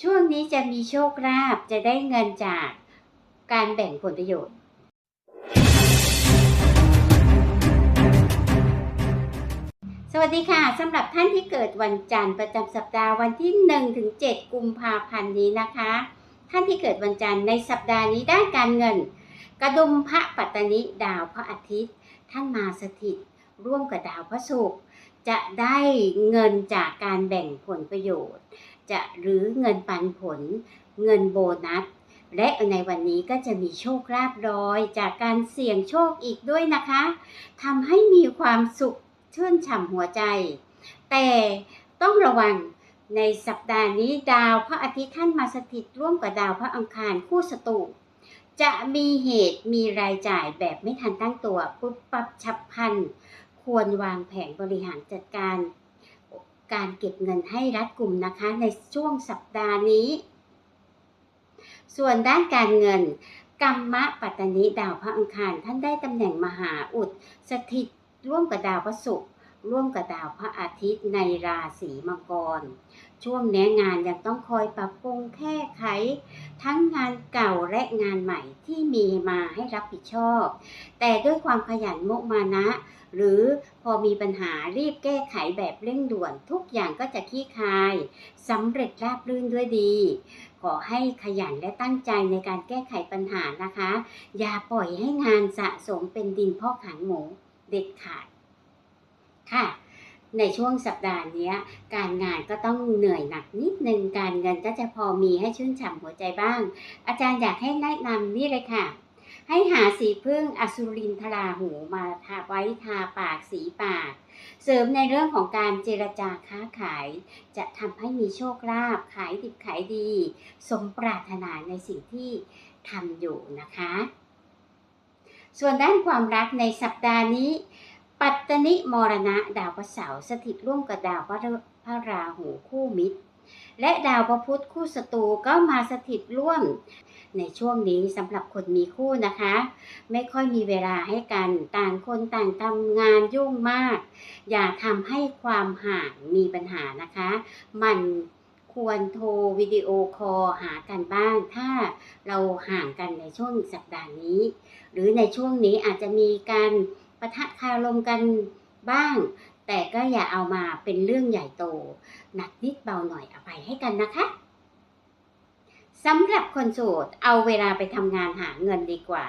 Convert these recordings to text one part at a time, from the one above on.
ช่วงนี้จะมีโชคลาภจะได้เงินจากการแบ่งผลประโยชน์ สวัสดีค่ะสำหรับท่านที่เกิดวันจันทร์ประจำสัปดาห์วันที่1ถึง7กุมภาพันธ์นี้นะคะ ท่านที่เกิดวันจันทร์ในสัปดาห์นี้ด้านการเงิน กระดุมพระปัตตนิดาวพระอาทิตย์ ท่านมาสถิตร่วมกับดาวพระศุกร์ จะได้เงินจากการแบ่งผลประโยชน์ จะหรือเงินปันผล เงินโบนัส และในวันนี้ก็จะมีโชคลาภลอยจากการเสี่ยงโชคอีกด้วยนะคะทำให้มีความสุขชื่นฉ่ำหัวใจ แต่ต้องระวังในสัปดาห์นี้ดาวพระอาทิตย์ท่านมาสถิตร่วมกับดาวพระอังคารคู่ศัตรูจะมีเหตุมีรายจ่ายแบบไม่ทันตั้งตัวปุ๊บปั๊บฉับพลัน ควรวางแผนบริหารจัดการ การเก็บเงินให้รัดกุมนะคะในช่วงสัปดาห์นี้ ส่วนด้านการเงินกรรมะปัตตนิดาวพระอังคารท่านได้ตำแหน่งมหาอุด สถิตร่วมกับดาวพระศุกร์ ร่วมกับดาวพระอาทิตย์ในราศีมังกร ช่วงนี้งานยังต้องคอยปรับปรุงแก้ไข ทั้งงานเก่าและงานใหม่ที่มีมาให้รับผิดชอบ แต่ด้วยความขยันมุมานะ หรือพอมีปัญหารีบแก้ไขแบบเร่งด่วนทุกอย่างก็จะขี้คายสำเร็จราบรื่นด้วยดี ขอให้ขยันและตั้งใจในการแก้ไขปัญหานะคะ อย่าปล่อยให้งานสะสมเป็นดินพอกหางหมูเด็ดขาด ค่ะ ในช่วงสัปดาห์นี้การงานก็ต้องเหนื่อยหนักนิดนึงการเงินก็จะพอมีให้ชื่นฉ่ำหัวใจบ้าง อาจารย์อยากให้แนะนำนี่เลยค่ะ ให้หาสีพึ่งอสุรินทราหูมาทาไว้ทาปากสีปาก เสริมในเรื่องของการเจรจาค้าขาย จะทำให้มีโชคลาภขายดิบขายดี สมปรารถนาในสิ่งที่ทำอยู่นะคะส่วนด้านความรักในสัปดาห์นี้ ปัตตนิมรณะดาวพระเสาร์สถิตร่วมกับดาวพระพระราหูคู่มิตร และดาวพระพุธคู่ศัตรูก็มาสถิตร่วม ในช่วงนี้สำหรับคนมีคู่นะคะ ไม่ค่อยมีเวลาให้กันต่างคนต่างทำงานยุ่งมาก อย่าทำให้ความห่างมีปัญหานะคะ มันควรโทรวิดีโอคอลหากันบ้าง ถ้าเราห่างกันในช่วงสัปดาห์นี้ หรือในช่วงนี้อาจจะมีการ ประทะคารมกันบ้าง แต่ก็อย่าเอามาเป็นเรื่องใหญ่โต หนักนิดเบาหน่อยอภัยให้กันนะคะสำหรับคนโสดเอาเวลาไปทำงานหาเงินดีกว่า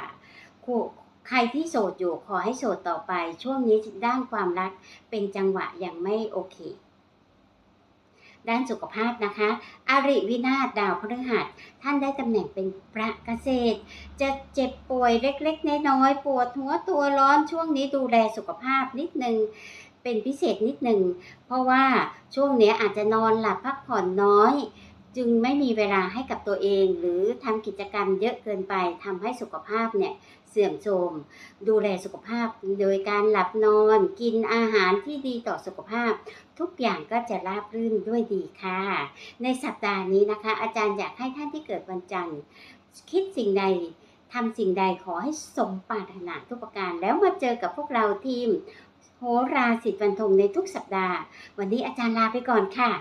ใครที่โสดอยู่ขอให้โสดต่อไป ช่วงนี้ด้านความรักเป็นจังหวะยังไม่โอเค ด้านสุขภาพนะคะอาริวินาศดาวพฤหัส ท่านได้ตำแหน่งเป็นพระเกษตร จะเจ็บป่วยเล็กๆ น้อยๆ ปวดหัวตัวร้อนช่วงนี้ดูแลสุขภาพนิดนึงเป็นพิเศษนิดหนึ่ง เพราะว่าช่วงนี้อาจจะนอนหลับพักผ่อนน้อย จึงไม่มีเวลาให้กับตัวเอง หรือทำกิจกรรมเยอะเกินไปทำให้สุขภาพเนี่ยเสื่อมโทรมดูแลสุขภาพโดยการหลับนอน กินอาหารที่ดีต่อสุขภาพ ทุกอย่างก็จะราบรื่นด้วยดีค่ะ ในสัปดาห์นี้นะคะ อาจารย์อยากให้ท่านที่เกิดวันจันทร์ คิดสิ่งใดทำสิ่งใดขอให้สมปรารถนาทุกประการ แล้วมาเจอกับพวกเราทีมโหราสิทธิ์วันทงในทุกสัปดาห์ วันนี้อาจารย์ลาไปก่อนค่ะ